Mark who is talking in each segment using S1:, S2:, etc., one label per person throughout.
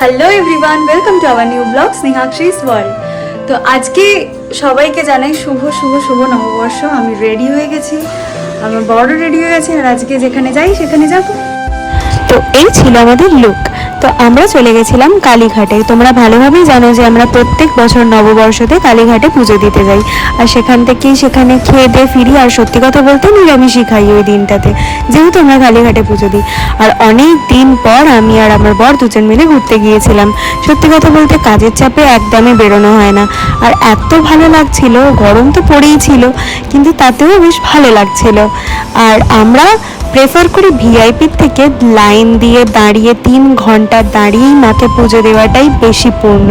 S1: Hello everyone welcome to our new blog Snehakshis world তো আজকে সবাইকে জানাই শুভ শুভ শুভ নববর্ষ। আমি রেডি হয়ে গেছি। আমার বড় রেডি হয়ে গেছে, আর আজকে যেখানে যাই, সেখানে যাব।
S2: তো এই ছিল আমাদের লুক তো আমরা চলে গেছিলাম কালীঘাটে। তোমরা ভালোভাবেই জানো যে আমরা প্রত্যেক বছর নববর্ষতে কালীঘাটে পুজো দিতে যাই। আর সেখান থেকেই সেখানে খেয়ে দিয়ে ফিরি আর সত্যি কথা বলতে নিরামিষই খাই ওই দিনটাতে। যেহেতু আমরা কালীঘাটে পুজো দিই। আর অনেক দিন পর আমি আর আমার বর দুজন মিলে ঘুরতে গিয়েছিলাম। সত্যি কথা বলতে কাজের চাপে একদমই বেরোনো হয় না। আর এত ভালো লাগছিল, গরম তো পড়েই ছিল, কিন্তু তাতেও বেশ ভালো লাগছিল। আর আমরা প্রেফার করি ভিআইপির থেকে লাইন দিয়ে দাঁড়িয়ে তিন ঘণ্টা দাঁড়িয়েই মাকে পুজো দেওয়াটাই বেশি পূর্ণ।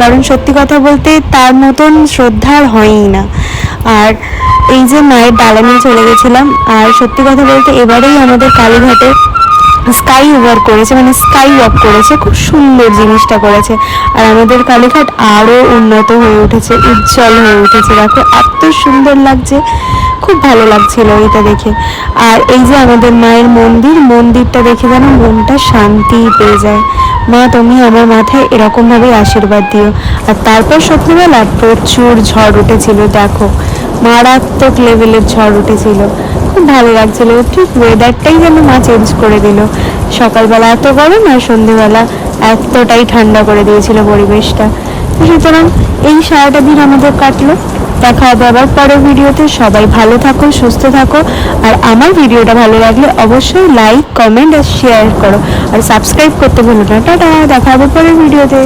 S2: কারণ সত্যি কথা বলতে তার মতন শ্রদ্ধা আর হয়ই না। আর এই যে মায়ের ডালা নিয়ে চলে গেছিলাম, আর সত্যি কথা বলতে এবারেই আমাদের কালীঘাটে স্কাই ওভার করেছে মানে স্কাই ওয়াক করেছে, খুব সুন্দর জিনিসটা করেছে। আর আমাদের কালীঘাট আরও উন্নত হয়ে উঠেছে, উজ্জ্বল হয়ে উঠেছে। দেখো, এত সুন্দর লাগছে। খুব ভালো লাগছিল এটা দেখে। আর এই যে আমাদের মায়ের মন্দির, মন্দিরটা দেখে যেন মনটা শান্তি পেয়ে যায়। মা, তুমি আমার মাথায় এরকমভাবে আশীর্বাদ দিও। আর তারপর সত্যিবেলা প্রচুর ঝড় উঠেছিল, দেখো। মারাত্মক লেভেলের ঝড় উঠেছিল। খুব ভালো লাগছিল। ঠিক ওয়েদারটাই যেন মা চেঞ্জ করে দিল। সকালবেলা এত গরম আর সন্ধেবেলা এতটাই ঠান্ডা করে দিয়েছিল পরিবেশটা। সুতরাং এই সারাটা দিন আমাদের কাটলো। দেখা হবে আবার পরের ভিডিওতে। সবাই ভালো থাকো, সুস্থ থাকো। আর আমার ভিডিওটা ভালো লাগলে অবশ্যই লাইক কমেন্ট আর শেয়ার করো। আর সাবস্ক্রাইব করতে ভুলো না। টাটা, দেখা হবে পরের ভিডিওতে।